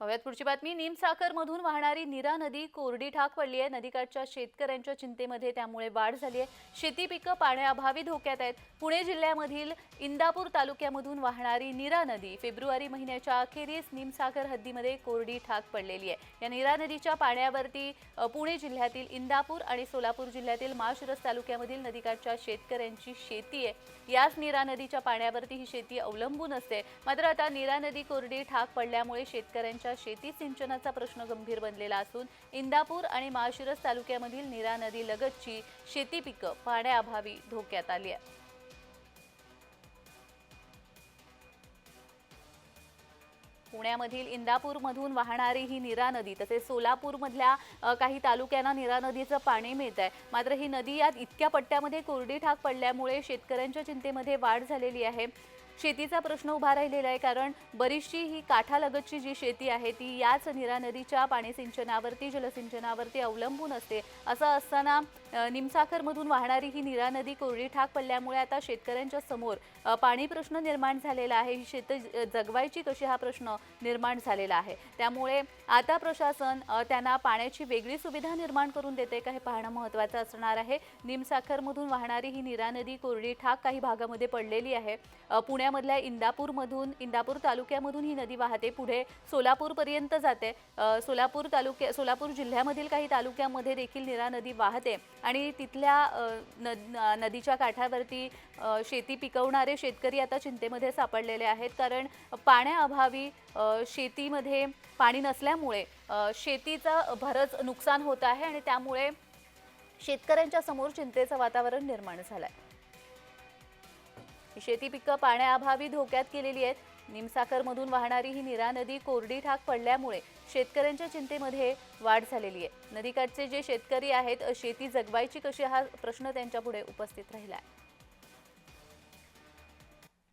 पाहूयात पुढची बातमी. निमसाखरमधून वाहणारी नीरा नदी कोरडी ठाक पडली आहे. नदीकाठच्या शेतकऱ्यांच्या चिंतेमध्ये त्यामुळे वाढ झाली आहे. शेती पिकं पाण्याअभावी धोक्यात आहेत. पुणे जिल्ह्यामधील इंदापूर तालुक्यामधून वाहणारी नीरा नदी फेब्रुवारी महिन्याच्या अखेरीस निमसागर हद्दीमध्ये कोरडी ठाक पडलेली आहे. या नीरा नदीच्या पाण्यावरती पुणे जिल्ह्यातील इंदापूर आणि सोलापूर जिल्ह्यातील माळशिरस तालुक्यामधील नदीकाठच्या शेतकऱ्यांची शेती आहे. याच नीरा नदीच्या पाण्यावरती ही शेती अवलंबून असते. मात्र आता नीरा नदी कोरडी ठाक पडल्यामुळे शेतकऱ्यांच्या शेती सिंचनाचा प्रश्न गंभीर बनलेला असून इंदापूर आणि माळशिरस तालुक्यामधील नीरा नदी लगतची शेती पिकं पाण्याअभावी धोक्यात आली आहे पुण्यामधील इंदापूरमधून वाहणारी ही नीरा नदी तसेच सोलापूरमधल्या काही तालुक्यांना नीरा नदीचं पाणी मिळत आहे मात्र ही नदी यात इतक्या पट्ट्यामध्ये कोरडी ठाक पडल्यामुळे शेतकऱ्यांच्या चिंतेमध्ये वाढ झालेली आहे. शेतीचा प्रश्न उभा राहिलेला आहे कारण बरीचशी ही काठालगतची जी शेती आहे ती याच निरा नदीच्या पाणी सिंचनावरती जलसिंचनावरती अवलंबून असते. असं असताना निमसाखरमधून वाहणारी ही निरा नदी कोरडी ठाक पडल्यामुळे आता शेतकऱ्यांच्या समोर पाणी प्रश्न निर्माण झालेला आहे. ही शेत जगवायची कशी हा प्रश्न निर्माण झालेला आहे? त्यामुळे आता प्रशासन त्यांना पाण्याची वेगळी सुविधा निर्माण करून देते का हे पाहणं महत्त्वाचं असणार आहे. निमसाखरमधून वाहणारी ही निरा नदी कोरडी ठाक काही भागामध्ये पडलेली आहे. पुण्या पुण्यामधल्या इंदापूरमधून इंदापूर तालुक्यामधून ही नदी वाहते. पुढे सोलापूरपर्यंत जाते. सोलापूर तालुक्या सोलापूर जिल्ह्यामधील काही तालुक्यामध्ये देखील निरा नदी वाहते. आणि तिथल्या नद नदीच्या काठावरती शेती पिकवणारे शेतकरी आता चिंतेमध्ये सापडलेले आहेत. कारण पाण्याअभावी शेतीमध्ये पाणी नसल्यामुळे शेतीचं भरच नुकसान होत आहे आणि त्यामुळे शेतकऱ्यांच्या समोर चिंतेचं वातावरण निर्माण झालं आहे शेती पिकं पाण्याअभावी धोक्यात केलेली आहेत. निमसाखरमधून वाहणारी ही निरा नदी कोरडी ठाक पडल्यामुळे शेतकऱ्यांच्या चिंतेमध्ये वाढ झालेली आहे. नदीकाठचे जे शेतकरी आहेत शेती जगवायची कशी हा प्रश्न त्यांच्यापुढे उपस्थित राहिला आहे